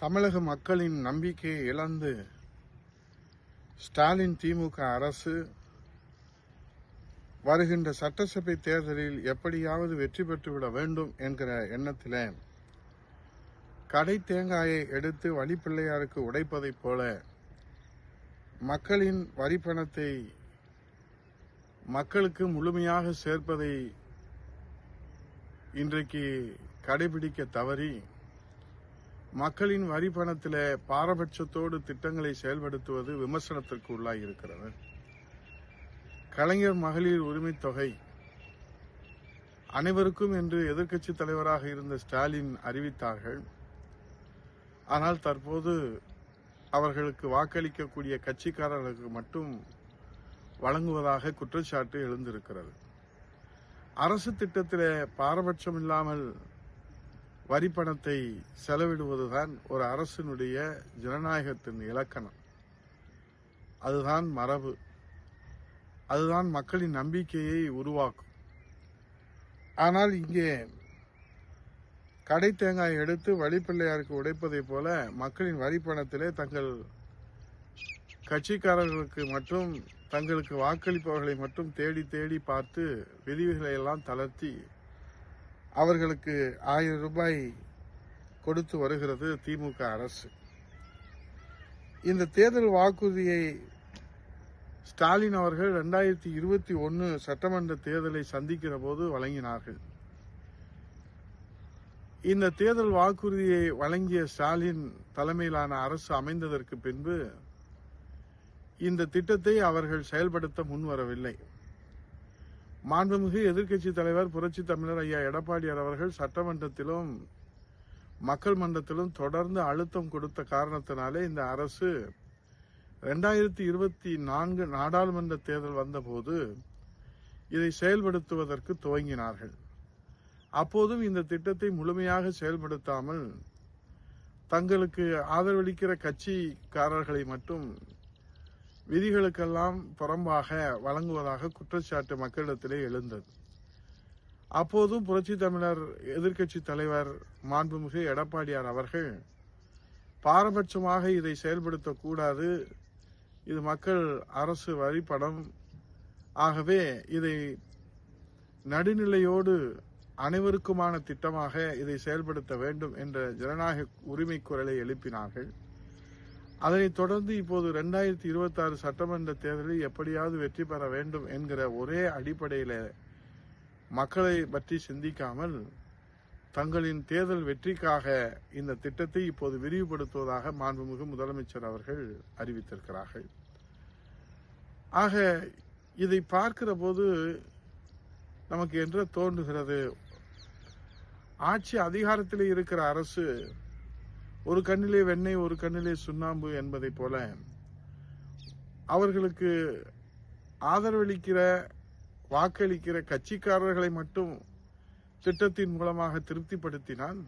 தமிழக மக்களின் நம்பிக்கையை இழந்து ஸ்டாலின் திமுக அரசு வருகின்ற சட்டசபை தேர்தலில் எப்படியாவது வெற்றி பெற்றுவிட வேண்டும் என்கிற எண்ணத்தில் கடை தேங்காயை எடுத்து வழிப்பிள்ளையாருக்கு உடைப்பதைப் போல மக்களின் வரிப்பணத்தை மக்களுக்கு முழுமையாக சேர்ப்பதை இன்றைக்கு கடைபிடிக்க தவறி மக்களின் வரி பணத்தில் பாரபட்சத்தோடு திட்டங்களை செயல்படுத்துவது விமர்சனத்திற்கு உள்ளாகி இருக்கிறது. கலைஞர் மகளிர் உரிமை தொகை. அனைவருக்கும் என்று எதிர்க்கட்சி தலைவராக இருந்த ஸ்டாலின் அறிவித்தார்கள். ஆனால் தற்போது அவர்களுக்கு வாக்களிக்கக்கூடிய கட்சிக்காரர்களுக்கு மட்டும் வழங்குவதாக குற்றச்சாட்டு எழுந்திருக்கிறது. அரசு திட்டத்தில் பாரபட்சம் இல்லாமல் வரி பணத்தை செலவிடுவதுதான் ஒரு அரசினுடைய ஜனநாயகத்தின் இலக்கணம். அதுதான் மரபு. அதுதான் மக்களின் நம்பிக்கையை உருவாக்கும். ஆனால் இங்கே கடை தேங்காய் எடுத்து வழிப்பிள்ளையாருக்கு உடைப்பதைப் போல மக்களின் வரி பணத்திலே தங்கள் கட்சிக்காரர்களுக்கு மட்டும் தங்களுக்கு வாக்களிப்பவர்களை மட்டும் தேடி தேடி பார்த்து விதிகளை எல்லாம் தளர்த்தி அவர்களுக்கு ஆயிரம் ரூபாய் கொடுத்து வருகிறது திமுக அரசு. இந்த தேர்தல் வாக்குறுதியை ஸ்டாலின் அவர்கள் ரெண்டாயிரத்தி இருபத்தி ஒன்று சட்டமன்ற தேர்தலை சந்திக்கிற போது வழங்கினார்கள். இந்த தேர்தல் வாக்குறுதியை வழங்கிய ஸ்டாலின் தலைமையிலான அரசு அமைந்ததற்கு பின்பு இந்த திட்டத்தை அவர்கள் செயல்படுத்த முன்வரவில்லை. மாண்புமிகு எதிர்க்கட்சி தலைவர் புரட்சி தமிழர் ஐயா எடப்பாடியார் அவர்கள் சட்டமன்றத்திலும் மக்கள் மன்றத்திலும் தொடர்ந்து அழுத்தம் கொடுத்த காரணத்தினாலே இந்த அரசு ரெண்டாயிரத்தி இருபத்தி நான்கு நாடாளுமன்ற தேர்தல் வந்தபோது இதை செயல்படுத்துவதற்கு துவங்கினார்கள். அப்போதும் இந்த திட்டத்தை முழுமையாக செயல்படுத்தாமல் தங்களுக்கு ஆதரவளிக்கிற கட்சிக்காரர்களை மட்டும் விதிகளுக்கெல்லாம் புறம்பாக வழங்குவதாக குற்றச்சாட்டு மக்களிடத்திலே எழுந்தது. அப்போதும் புரட்சி தமிழர் எதிர்க்கட்சி தலைவர் மாண்புமிகு எடப்பாடியார் அவர்கள் பாரபட்சமாக இதை செயல்படுத்தக்கூடாது இது மக்கள் அரசு வரிப்படம். ஆகவே இதை நடுநிலையோடு அனைவருக்குமான திட்டமாக இதை செயல்படுத்த வேண்டும் என்ற ஜனநாயக உரிமை குரலை எழுப்பினார்கள். அதனைத் தொடர்ந்து இப்போது ரெண்டாயிரத்தி இருபத்தி ஆறு சட்டமன்ற தேர்தலில் எப்படியாவது வெற்றி பெற வேண்டும் என்கிற ஒரே அடிப்படையில் மக்களை பற்றி சிந்திக்காமல் தங்களின் தேர்தல் வெற்றிக்காக இந்த திட்டத்தை இப்போது விரிவுபடுத்துவதாக மாண்புமிகு முதலமைச்சர் அவர்கள் அறிவித்திருக்கிறார்கள். ஆக இதை பார்க்கிற போது நமக்கு என்று தோன்றுகிறது. ஆட்சி அதிகாரத்தில் இருக்கிற அரசு ஒரு கண்ணிலே வெண்ணெய் ஒரு கண்ணிலே சுண்ணாம்பு என்பதை போல அவர்களுக்கு ஆதரவளிக்கிற வாக்களிக்கிற கட்சிக்காரர்களை மட்டும் திட்டத்தின் மூலமாக திருப்திப்படுத்தினால்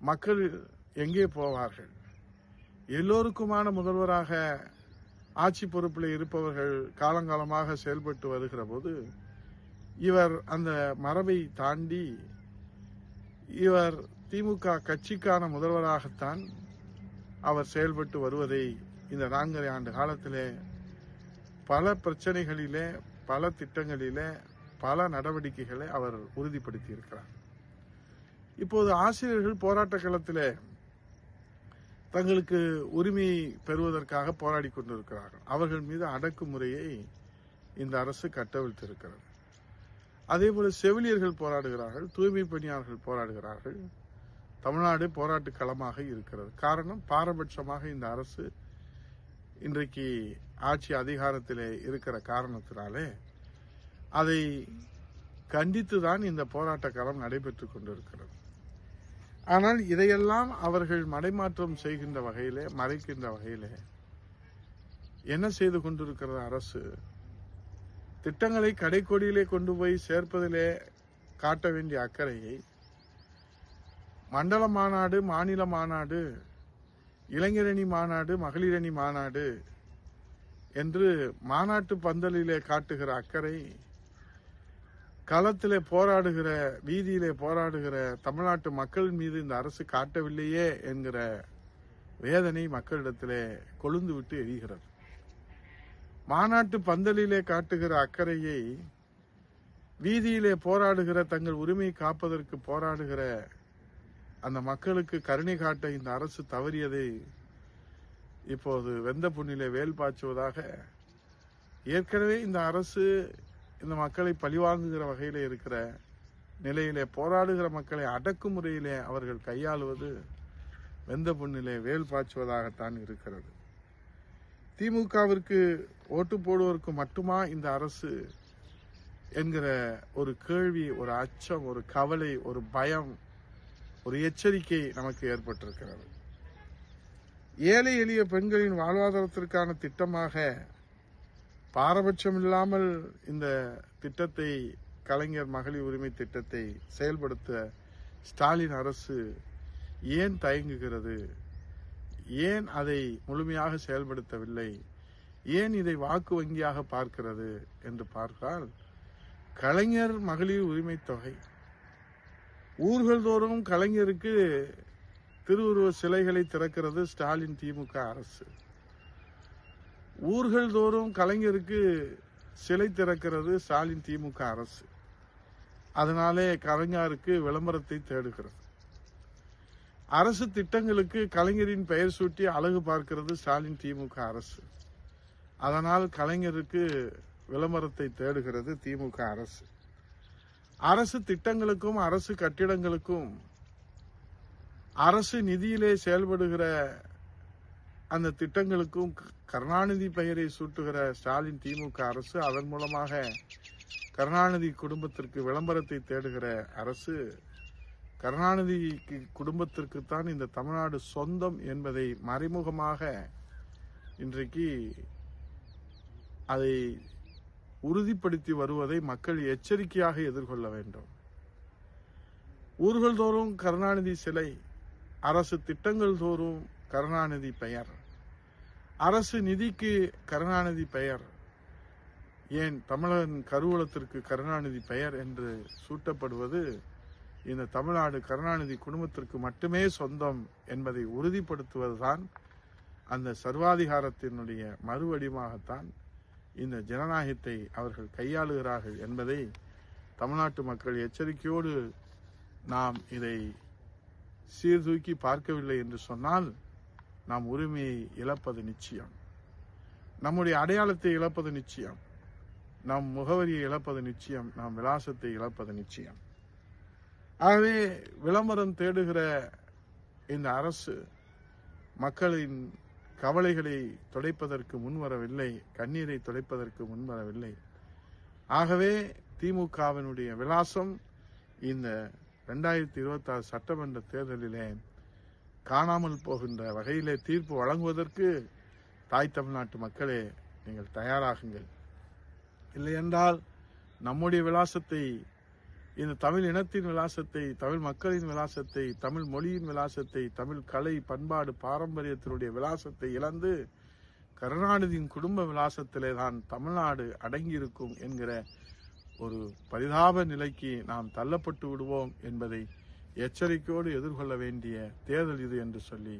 மக்கள் எங்கே போவார்கள்? எல்லோருக்குமான முதல்வராக ஆட்சி பொறுப்பில் இருப்பவர்கள் காலங்காலமாக செயல்பட்டு வருகிற போது இவர் அந்த மரபை தாண்டி இவர் திமுக கட்சிக்கான முதல்வராகத்தான் அவர் செயல்பட்டு வருவதை இந்த நான்கரை ஆண்டு காலத்திலே பல பிரச்சனைகளிலே பல திட்டங்களிலே பல நடவடிக்கைகளை அவர் உறுதிப்படுத்தி இருக்கிறார் இப்போது ஆசிரியர்கள் போராட்ட களத்திலே தங்களுக்கு உரிமை பெறுவதற்காக போராடி கொண்டிருக்கிறார்கள். அவர்கள் மீது அடக்குமுறையை இந்த அரசு கட்டவிழ்த்திருக்கிறது. அதேபோல செவிலியர்கள் போராடுகிறார்கள் தூய்மை பணியாளர்கள் போராடுகிறார்கள். தமிழ்நாடு போராட்ட களமாக இருக்கிறது. காரணம் பாரபட்சமாக இந்த அரசு இன்றைக்கு ஆட்சி அதிகாரத்திலே இருக்கிற காரணத்தினாலே அதை கண்டித்து தான் இந்த போராட்ட களம் நடைபெற்றுக் கொண்டிருக்கிறது. ஆனால் இதையெல்லாம் அவர்கள் மடைமாற்றம் செய்கின்ற வகையிலே மறைக்கின்ற வகையிலே என்ன செய்து கொண்டிருக்கிறது அரசு? திட்டங்களை கடைக்கோடியிலே கொண்டு போய் சேர்ப்பதிலே காட்ட வேண்டிய அக்கறையை மண்டல மாநாடு மாநில மாநாடு இளைஞரணி மாநாடு மகளிரணி மாநாடு என்று மாநாட்டு பந்தலிலே காட்டுகிற அக்கறை களத்திலே போராடுகிற வீதியிலே போராடுகிற தமிழ்நாட்டு மக்கள் மீது இந்த அரசு காட்டவில்லையே என்கிற வேதனை மக்களிடத்திலே கொழுந்து விட்டு எரிகிறது. மாநாட்டு பந்தலிலே காட்டுகிற அக்கறையை வீதியிலே போராடுகிற தங்கள் உரிமை காப்பதற்கு போராடுகிற அந்த மக்களுக்கு கருணை காட்ட இந்த அரசு தவறியதை இப்போது வெந்த புண்ணிலே வேல் பாய்ச்சுவதாக ஏற்கனவே இந்த அரசு இந்த மக்களை பழிவாங்குகிற வகையில் இருக்கிற நிலையிலே போராடுகிற மக்களை அடக்குமுறையிலே அவர்கள் கையாளுவது வெந்த புண்ணிலே வேல் பாய்ச்சுவதாகத்தான் இருக்கிறது. திமுகவிற்கு ஓட்டு போடுவதற்கு மட்டுமா இந்த அரசு என்கிற ஒரு கேள்வி ஒரு அச்சம் ஒரு கவலை ஒரு பயம் ஒரு எச்சரிக்கை நமக்கு ஏற்பட்டிருக்கிறது. ஏழை எளிய பெண்களின் வாழ்வாதாரத்திற்கான திட்டமாக பாரபட்சம் இல்லாமல் இந்த திட்டத்தை கலைஞர் மகளிர் உரிமை திட்டத்தை செயல்படுத்த ஸ்டாலின் அரசு ஏன் தயங்குகிறது? ஏன் அதை முழுமையாக செயல்படுத்தவில்லை? ஏன் இதை வாக்கு வங்கியாக பார்க்கிறது? என்று பார்த்தால் கலைஞர் மகளிர் உரிமை தொகை ஊர்கள் தோறும் கலைஞருக்கு திருவுருவ சிலைகளை திறக்கிறது ஸ்டாலின் திமுக அரசு. ஊர்கள் தோறும் கலைஞருக்கு சிலை திறக்கிறது ஸ்டாலின் திமுக அரசு. அதனாலே கலைஞருக்கு விளம்பரத்தை தேடுகிறது. அரசு திட்டங்களுக்கு கலைஞரின் பெயர் சூட்டி அழகு பார்க்கிறது ஸ்டாலின் திமுக அரசு. அதனால் கலைஞருக்கு விளம்பரத்தை தேடுகிறது திமுக அரசு. அரசு திட்டங்களுக்கும் அரசு கட்டிடங்களுக்கும் அரசு நிதியிலே செயல்படுகிற அந்த திட்டங்களுக்கும் கருணாநிதி பெயரை சூட்டுகிற ஸ்டாலின் திமுக அரசு அதன் மூலமாக கருணாநிதி குடும்பத்திற்கு விளம்பரத்தை தேடுகிற அரசு கருணாநிதி குடும்பத்திற்குத்தான் இந்த தமிழ்நாடு சொந்தம் என்பதை மறைமுகமாக இன்றைக்கு அதை உறுதிப்படுத்தி வருவதை மக்கள் எச்சரிக்கையாக எதிர்கொள்ள வேண்டும். ஊர்கள் தோறும் கருணாநிதி சிலை அரசு திட்டங்கள் தோறும் கருணாநிதி பெயர். அரசு நிதிக்கு கருணாநிதி பெயர். ஏன் தமிழன் கருவூலத்திற்கு கருணாநிதி பெயர் என்று சூட்டப்படுவது இந்த தமிழ்நாடு கருணாநிதி குடும்பத்திற்கு மட்டுமே சொந்தம் என்பதை உறுதிப்படுத்துவதுதான் அந்த சர்வாதிகாரத்தினுடைய மறுவடிவாகத்தான் இந்த ஜனநாயகத்தை அவர்கள் கையாளுகிறார்கள் என்பதை தமிழ்நாட்டு மக்கள் எச்சரிக்கையோடு நாம் இதை சீர்தூக்கி பார்க்கவில்லை என்று சொன்னால் நாம் உரிமையை இழப்பது நிச்சயம். நம்முடைய அடையாளத்தை இழப்பது நிச்சயம். நம் முகவரியை இழப்பது நிச்சயம். நாம் விலாசத்தை இழப்பது நிச்சயம். ஆகவே விளம்பரம் தேடுகிற இந்த அரசு மக்களின் கவலைகளை துடைப்பதற்கு முன்வரவில்லை கண்ணீரை துடைப்பதற்கு முன்வரவில்லை ஆகவே திமுகவினுடைய விலாசம் இந்த ரெண்டாயிரத்தி இருபத்தி ஆறு சட்டமன்ற தேர்தலிலே காணாமல் போகின்ற வகையிலே தீர்ப்பு வழங்குவதற்கு தாய் தமிழ்நாட்டு மக்களே நீங்கள் தயாராகுங்கள். இல்லையென்றால் நம்முடைய விலாசத்தை இந்த தமிழ் இனத்தின் விலாசத்தை தமிழ் மக்களின் விலாசத்தை தமிழ் மொழியின் விலாசத்தை தமிழ் கலை பண்பாடு பாரம்பரியத்தினுடைய விலாசத்தை இழந்து கருணாநிதியின் குடும்ப விலாசத்திலே தான் தமிழ்நாடு அடங்கியிருக்கும் என்கிற ஒரு பரிதாப நிலைக்கு நாம் தள்ளப்பட்டு விடுவோம் என்பதை எச்சரிக்கையோடு எதிர்கொள்ள வேண்டிய தேர்தல் இது என்று சொல்லி